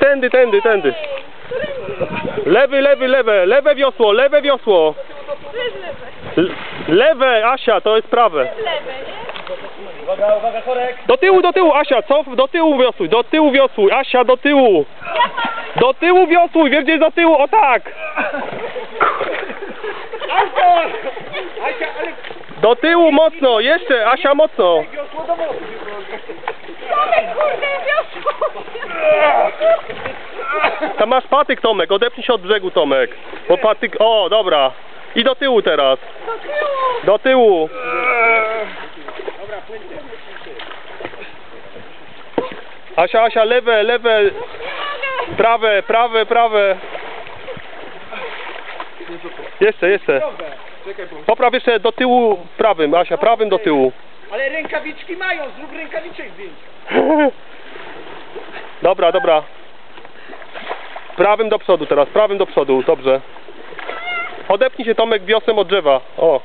Tędy, tędy, tędy. Lewy, lewy, lewe, lewe wiosło, lewe wiosło. L- lewe, Asia, to jest prawe. Uwaga, uwaga, korek. Do tyłu, do tyłu, Asia, cof, do tyłu wiosłuj, do tyłu wiosłuj, Asia, do tyłu. Do tyłu wiosłuj, wiesz gdzie jest do tyłu, o tak. Asia! Asia, ale Do tyłu mocno, jeszcze, Asia mocno. wiosło do. Tomek, kurde, wiosło! Tam masz patyk, Tomek, odepnij się od brzegu, Tomek. Bo patyk, o, dobra. I do tyłu teraz. Do tyłu! Do tyłu. Dobra, płyńcie. Asia, Asia, lewe, lewe, prawe, prawe, prawe. Jeszcze, jeszcze. Popraw jeszcze do tyłu prawym, Asia, prawym do tyłu. Ale rękawiczki mają, zrób rękawiczek zdjęć. Dobra, dobra. Prawym do przodu teraz, prawym do przodu, dobrze. Odepnij się Tomek wiosem od drzewa. O.